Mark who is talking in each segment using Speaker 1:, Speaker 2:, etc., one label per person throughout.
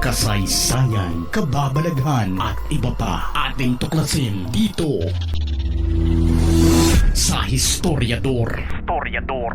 Speaker 1: kasaysayan, kababalaghan at iba pa ating tuklasin dito sa Historiador. Historiador.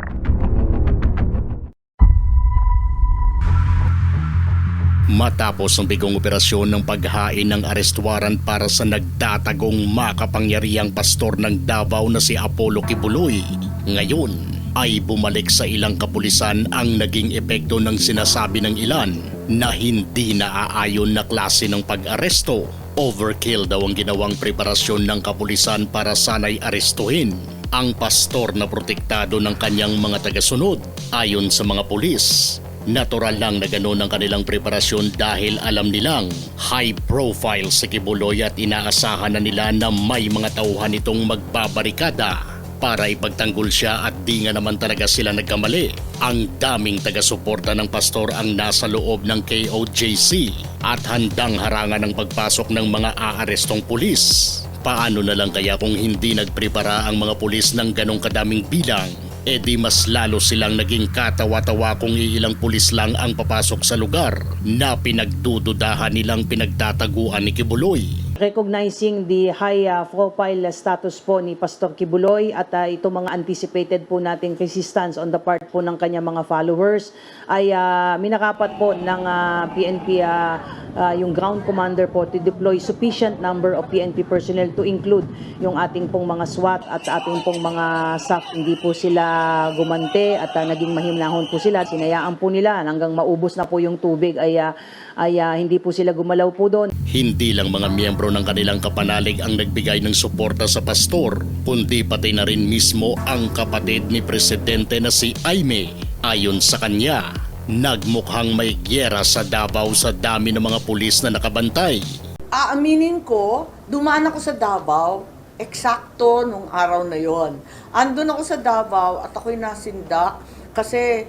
Speaker 1: Matapos ang bigong operasyon ng paghain ng arrest warrant para sa nagtatagong makapangyarihang pastor ng Davao na si Apollo Kibuloy, ngayon ay bumalik sa ilang kapulisan ang naging epekto ng sinasabi ng ilan na hindi naaayon na klase ng pag-aresto. Overkill daw ang ginawang preparasyon ng kapulisan para sanay arestuhin ang pastor na protektado ng kanyang mga tagasunod ayon sa mga pulis. Natural lang na gano'n ang kanilang preparasyon dahil alam nilang high profile si Kibuloy at inaasahan na nila na may mga tauhan itong magbabarikada para ipagtanggol siya at di nga naman talaga sila nagkamali. Ang daming taga-suporta ng pastor ang nasa loob ng KOJC at handang harangan ng pagpasok ng mga aarestong pulis. Paano na lang kaya kung hindi nagprepara ang mga pulis ng ganong kadaming bilang? E di mas lalo silang naging katawa-tawa kung iilang pulis lang ang papasok sa lugar na pinagdududahan nilang pinagtataguan ni Kibuloy.
Speaker 2: Recognizing the high uh, profile status po ni Pastor Kibuloy at uh, ito mga anticipated po nating resistance on the part po ng kanya mga followers ay uh, minakapat po ng uh, PNP uh, uh, yung ground commander po to deploy sufficient number of PNP personnel to include yung ating pong mga SWAT at ating pong mga staff. Hindi po sila gumante at uh, naging mahimlahon po sila. Sinayaan po nila hanggang maubos na po yung tubig ay, uh, ay uh, hindi po sila gumalaw po doon.
Speaker 1: Hindi lang mga miyembro ng kanilang kapanalig ang nagbigay ng suporta sa pastor, kundi pati na rin mismo ang kapatid ni Presidente na si Aime. Ayon sa kanya, nagmukhang may gyera sa Davao sa dami ng mga pulis na nakabantay.
Speaker 3: Aaminin ko, dumaan ako sa Davao, eksakto nung araw na yon. Andun ako sa Davao at ako'y nasindak kasi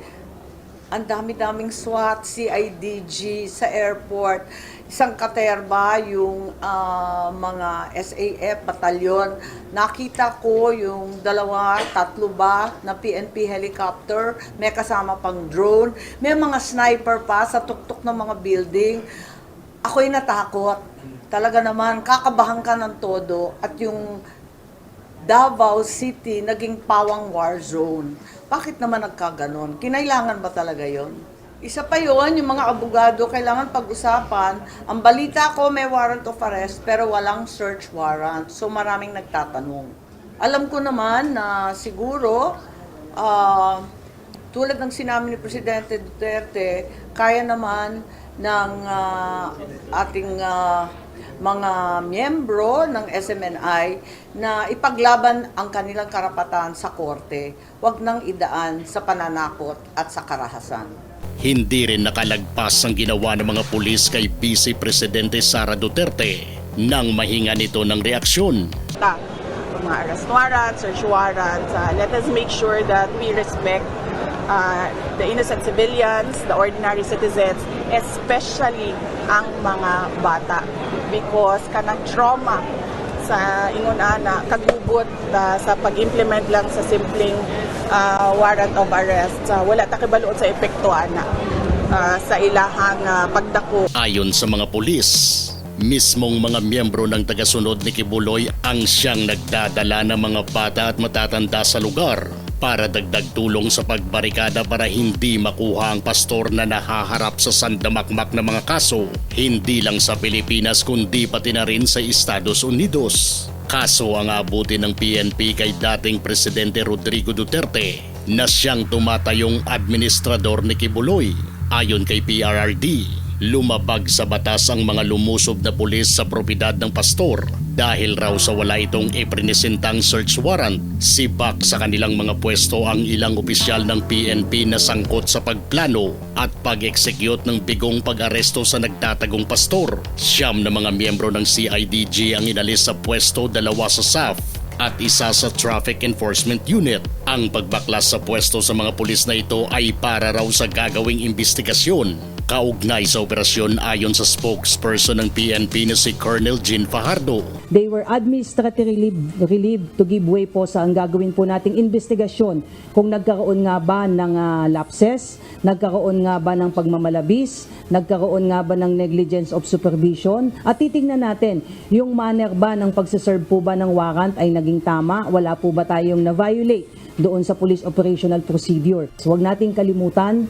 Speaker 3: ang dami-daming SWAT, CIDG sa airport, isang katerba, yung ah, mga SAF batalyon. Nakita ko yung dalawa, tatlo ba na PNP helicopter, may kasama pang drone, may mga sniper pa sa tuktok ng mga building. Ako'y natakot. Talaga naman, kakabahan ka ng todo at yung Davao City naging pawang war zone. Bakit naman nagkaganon? Kinailangan ba talaga yon? Isa pa yon, yung mga abogado kailangan pag-usapan. Ang balita ko may warrant of arrest pero walang search warrant. So maraming nagtatanong. Alam ko naman na siguro ah, tulad ng sinabi ni Presidente Duterte, kaya naman ng ah, ating ah, mga miyembro ng SMNI na ipaglaban ang kanilang karapatan sa korte, wag nang idaan sa pananakot at sa karahasan.
Speaker 1: Hindi rin nakalagpas ang ginawa ng mga pulis kay Vice Presidente Sara Duterte nang mahinga nito ng reaksyon.
Speaker 4: ta mga arrest warrants, search warrants. Uh, let us make sure that we respect uh, the innocent civilians, the ordinary citizens, especially ang mga bata. Because kanang trauma sa ingon ana kagubot uh, sa pag-implement lang sa simpleng uh, warrant of arrest. Uh, wala ta kibaluon sa epekto ana uh, sa ilahang uh, pagdako
Speaker 1: Ayon sa mga pulis, mismong mga miyembro ng tagasunod ni Kibuloy ang siyang nagdadala ng mga bata at matatanda sa lugar para dagdag tulong sa pagbarikada para hindi makuha ang pastor na nahaharap sa sandamakmak na mga kaso, hindi lang sa Pilipinas kundi pati na rin sa Estados Unidos. Kaso ang abuti ng PNP kay dating Presidente Rodrigo Duterte na siyang tumatayong administrador ni Kibuloy. Ayon kay PRRD, lumabag sa batas ang mga lumusob na pulis sa propiedad ng pastor dahil raw sa wala itong iprinesentang search warrant. Sibak sa kanilang mga pwesto ang ilang opisyal ng PNP na sangkot sa pagplano at pag-execute ng bigong pag-aresto sa nagtatagong pastor. Siyam na mga miyembro ng CIDG ang inalis sa pwesto dalawa sa SAF at isa sa Traffic Enforcement Unit. Ang pagbaklas sa pwesto sa mga pulis na ito ay para raw sa gagawing investigasyon kaugnay sa operasyon ayon sa spokesperson ng PNP na si Colonel Jean Fajardo.
Speaker 2: They were administratively relieved, relieved to give way po sa ang gagawin po nating investigasyon kung nagkaroon nga ba ng ah, lapses, nagkaroon nga ba ng pagmamalabis, nagkaroon nga ba ng negligence of supervision at titingnan natin yung manner ba ng pagsaserve po ba ng warrant ay naging tama, wala po ba tayong na-violate doon sa police operational procedure. So, huwag nating kalimutan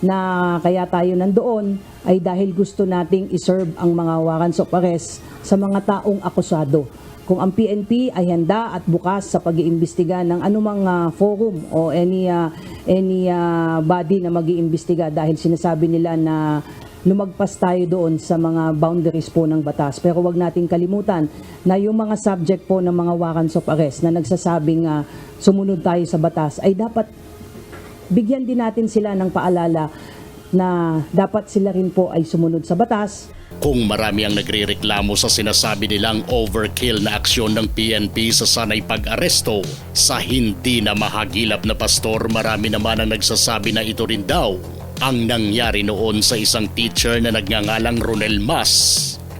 Speaker 2: na kaya tayo nandoon ay dahil gusto nating iserve ang mga warrants of arrest sa mga taong akusado. Kung ang PNP ay handa at bukas sa pag-iimbestiga ng anumang ah, forum o any ah, any ah, body na mag-iimbestiga dahil sinasabi nila na lumagpas tayo doon sa mga boundaries po ng batas. Pero wag nating kalimutan na yung mga subject po ng mga warrants of arrest na nagsasabing ah, sumunod tayo sa batas ay dapat bigyan din natin sila ng paalala na dapat sila rin po ay sumunod sa batas
Speaker 1: Kung marami ang nagrereklamo sa sinasabi nilang overkill na aksyon ng PNP sa sanay pag-aresto, sa hindi na mahagilap na pastor marami naman ang nagsasabi na ito rin daw ang nangyari noon sa isang teacher na nagngangalang Ronel Mas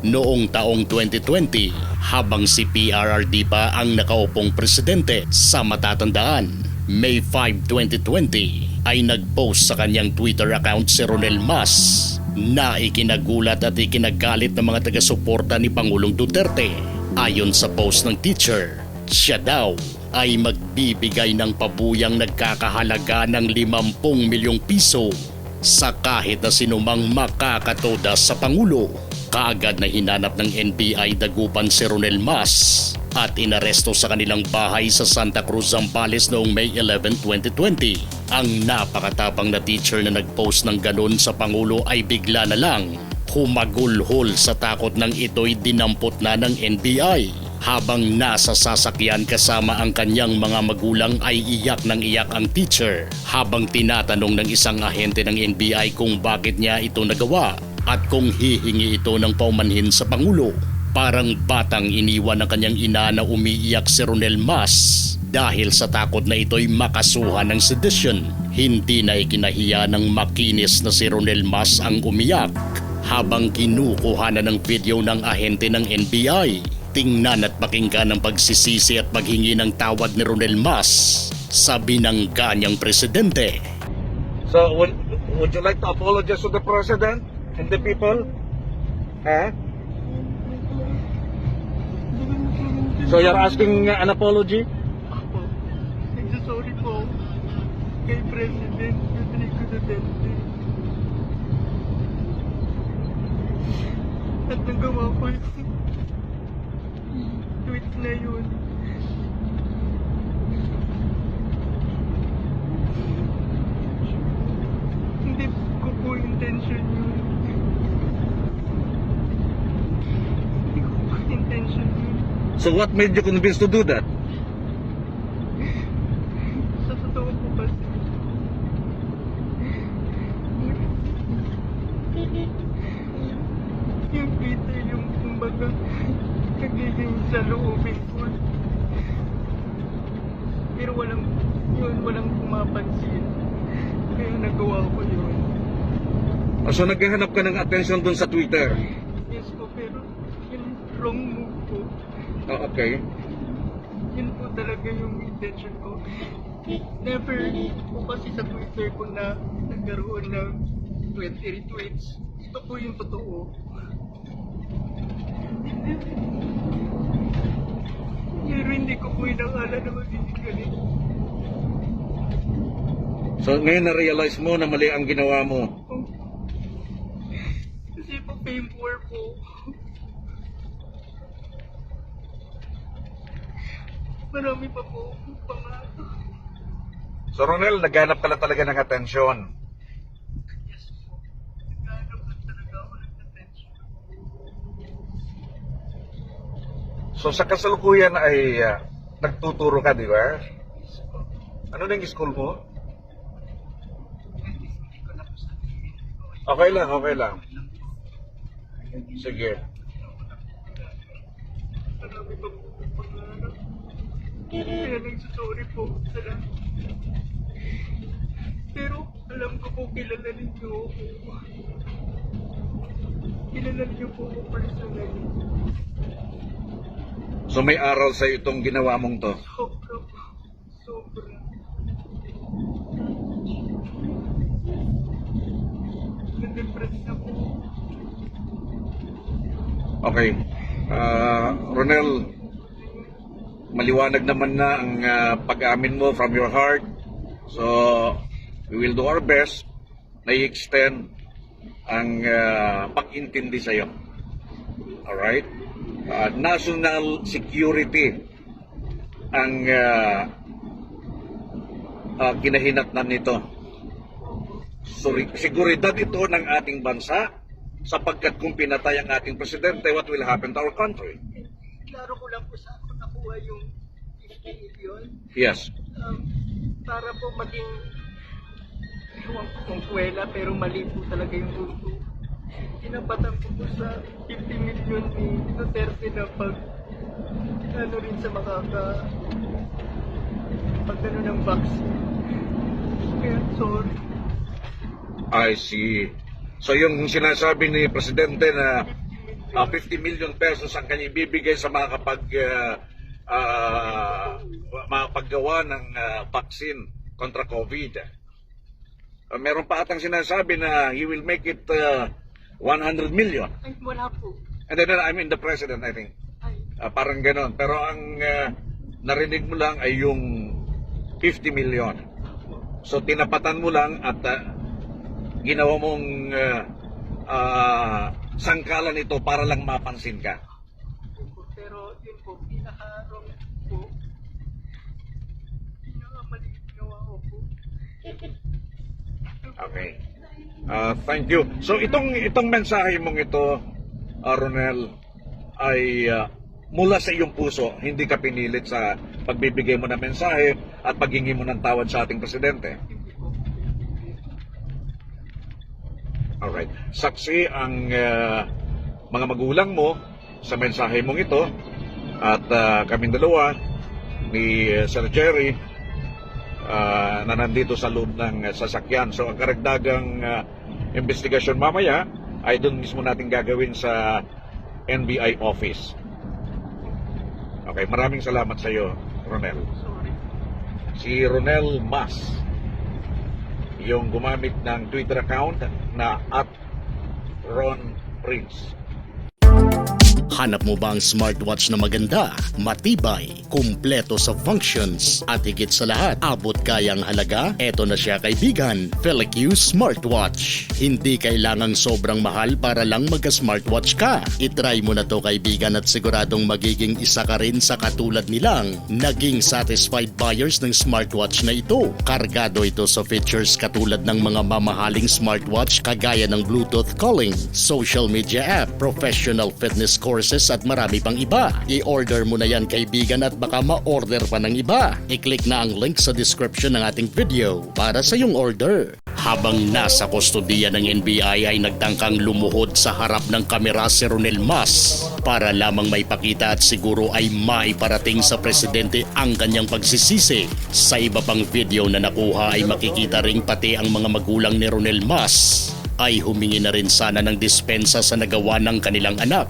Speaker 1: noong taong 2020 habang si PRRD pa ang nakaupong presidente sa matatandaan. May 5, 2020 ay nagpost sa kanyang Twitter account si Ronel Mas na ikinagulat at ikinagalit ng mga taga-suporta ni Pangulong Duterte. Ayon sa post ng teacher, siya daw ay magbibigay ng pabuyang nagkakahalaga ng 50 milyong piso sa kahit na sinumang makakatoda sa Pangulo. Kaagad na hinanap ng NBI dagupan si Ronel Mas at inaresto sa kanilang bahay sa Santa Cruz, Zambales noong May 11, 2020. Ang napakatapang na teacher na nagpost ng ganon sa Pangulo ay bigla na lang humagulhol sa takot ng ito'y dinampot na ng NBI. Habang nasa sasakyan kasama ang kanyang mga magulang ay iyak ng iyak ang teacher habang tinatanong ng isang ahente ng NBI kung bakit niya ito nagawa at kung hihingi ito ng paumanhin sa Pangulo. Parang batang iniwan ng kanyang ina na umiiyak si Ronel Mas dahil sa takot na ito'y makasuhan ng sedition. Hindi na ikinahiya ng makinis na si Ronel Mas ang umiyak habang kinukuha na ng video ng ahente ng NBI. Tingnan at pakinggan ang pagsisisi at paghingi ng tawad ni Ronel Mas sa binangga niyang presidente.
Speaker 5: So, would, would you like to apologize to the president and the people? Eh? So, you're asking uh, an apology?
Speaker 6: Ako, nagsasorry po kay President Rodrigo Duterte. At nagawa ko yung tweet na yun. Hindi ko po intention yun. Hindi ko po intention yun.
Speaker 5: So, what made you convinced to do that?
Speaker 6: Sa totoo po kasi. Yung kita yung kumbaga nagiging sa loobin ko. Pero walang, yun, walang pumapansin. Kaya nagawa ko yun.
Speaker 5: So, naghahanap ka ng attention dun sa Twitter?
Speaker 6: Yes po, pero yun wrong move po.
Speaker 5: Oh, okay.
Speaker 6: Yun po talaga yung intention ko. Never po kasi sa Twitter ko na nagkaroon ng 20 retweets. Ito po yung totoo. Pero hindi ko po inakala na magiging ganito.
Speaker 5: So, ngayon na-realize mo na mali ang ginawa mo.
Speaker 6: Kasi po fame war po. Marami pa po akong pangarap.
Speaker 5: So, Ronel, naghanap ka lang talaga ng attention.
Speaker 6: Yes po. Naghanap lang talaga ako ng attention.
Speaker 5: So, sa kasalukuyan ay ah, nagtuturo ka, di ba? Ano na yung school mo?
Speaker 6: Hindi ko na po sabihin.
Speaker 5: Okay lang, okay lang. Sige.
Speaker 6: Marami pa po. Kaya nagsasorry po sa lahat. Pero alam ko po kilala ninyo ako. kilala niyo po ako personally.
Speaker 5: So may aral sa itong ginawa mong to.
Speaker 6: Sobra po. Sobra. Nadepress na po.
Speaker 5: Okay. Ah, Ronel, maliwanag naman na ang ah, pag-amin mo from your heart. So, we will do our best na i-extend ang ah, pag-intindi sa iyo. Alright? Ah, national security ang uh, kinahinatnan nito. Suri- Seguridad ito ng ating bansa sapagkat kung pinatay ang ating presidente, what will happen to our country?
Speaker 6: Klaro ko lang po sa nakuha yung 50 million.
Speaker 5: Yes.
Speaker 6: Um, para po maging ewan ko kung kwela pero mali po talaga yung gusto. Inabatan ko po sa 50 million ni Duterte na pag ano rin sa makaka pag ano ng vaccine. Kaya sorry.
Speaker 5: I see. So yung sinasabi ni Presidente na ah, 50 million pesos ang kanya ibibigay sa mga kapag ah, ah, makapaggawa ng ah, vaccine kontra COVID. Ah, meron pa atang sinasabi na he will make it ah, 100 million.
Speaker 6: Ay, wala po.
Speaker 5: And then I mean the President, I think.
Speaker 6: Ay,
Speaker 5: Ah, parang ganon. Pero ang ah, narinig mo lang ay yung 50 million. So tinapatan mo lang at ah, ginawa mong ah, ah, sangkalan ito para lang mapansin ka.
Speaker 6: Pero yun po, pinaka-wrong po. Pinakamali ginawa ko po.
Speaker 5: Okay. Ah, thank you. So itong itong mensahe mong ito, ah, Ronel, ay ah, mula sa iyong puso, hindi ka pinilit sa pagbibigay mo ng mensahe at paghingi mo ng tawad sa ating presidente. Alright. Saksi ang ah, mga magulang mo sa mensahe mong ito at ah, kaming dalawa ni ah, Sir Jerry ah, na nandito sa loob ng sasakyan. So ang karagdagang ah, investigasyon mamaya ay doon mismo natin gagawin sa NBI office. Okay, maraming salamat sa iyo, Ronel. Si Ronel Mas yung gumamit ng Twitter account na at Ron Prince.
Speaker 1: Hanap mo ba ang smartwatch na maganda, matibay, kumpleto sa functions, at higit sa lahat, abot kayang halaga? Eto na siya kaibigan, FeliQ Smartwatch. Hindi kailangang sobrang mahal para lang magka-smartwatch ka. Itry mo na to kaibigan at siguradong magiging isa ka rin sa katulad nilang naging satisfied buyers ng smartwatch na ito. Kargado ito sa features katulad ng mga mamahaling smartwatch kagaya ng Bluetooth calling, social media app, professional fitness courses at marami pang iba. I-order mo na yan kaibigan at baka ma-order pa ng iba. I-click na ang link sa description ng ating video para sa iyong order. Habang nasa kustodiya ng NBI ay nagtangkang lumuhod sa harap ng kamera si Ronel Mas para lamang may pakita at siguro ay maiparating sa presidente ang kanyang pagsisisi. Sa iba pang video na nakuha ay makikita ring pati ang mga magulang ni Ronel Mas ay humingi na rin sana ng dispensa sa nagawa ng kanilang anak.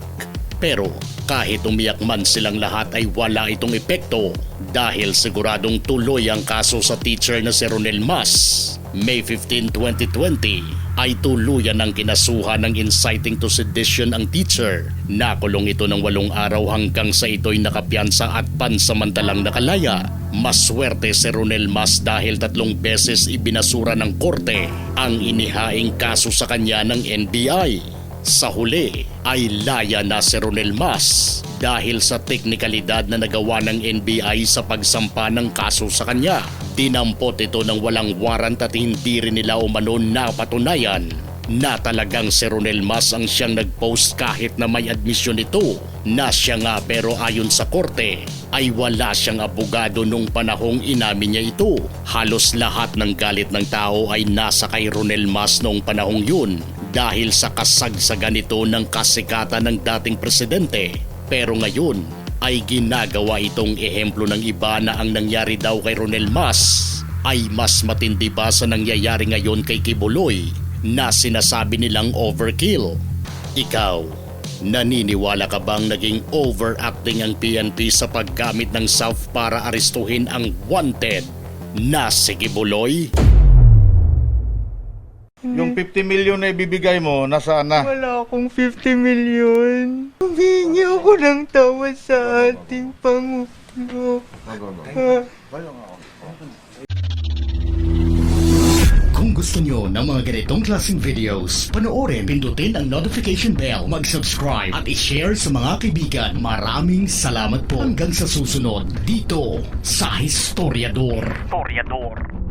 Speaker 1: Pero kahit umiyak man silang lahat ay wala itong epekto dahil siguradong tuloy ang kaso sa teacher na si Ronel Mas. May 15, 2020 ay tuluyan ng kinasuhan ng inciting to sedition ang teacher. Nakulong ito ng walong araw hanggang sa ito'y nakapiansa at pansamantalang nakalaya. Maswerte si Ronel Mas dahil tatlong beses ibinasura ng korte ang inihaing kaso sa kanya ng NBI. Sa huli ay laya na si Ronel Mas dahil sa teknikalidad na nagawa ng NBI sa pagsampa ng kaso sa kanya. Dinampot ito ng walang warrant at hindi rin nila umano napatunayan na talagang si Ronel Mas ang siyang nag-post kahit na may admisyon ito na siya nga pero ayon sa korte ay wala siyang abogado nung panahong inamin niya ito. Halos lahat ng galit ng tao ay nasa kay Ronel Mas noong panahong yun dahil sa kasagsagan nito ng kasikatan ng dating presidente. Pero ngayon ay ginagawa itong ehemplo ng iba na ang nangyari daw kay Ronel Mas ay mas matindi pa sa nangyayari ngayon kay Kibuloy na sinasabi nilang overkill. Ikaw, naniniwala ka bang naging overacting ang PNP sa paggamit ng SAF para arestuhin ang wanted na si Kibuloy?
Speaker 7: Yung 50 million na ibibigay mo, nasaan na?
Speaker 6: Wala akong 50 million. Humingi ako ng tawa sa ating Pangulo.
Speaker 1: Kung gusto nyo ng mga ganitong klaseng videos, panoorin, pindutin ang notification bell, mag-subscribe at i-share sa mga kaibigan. Maraming salamat po hanggang sa susunod dito sa Historiador. Historiador.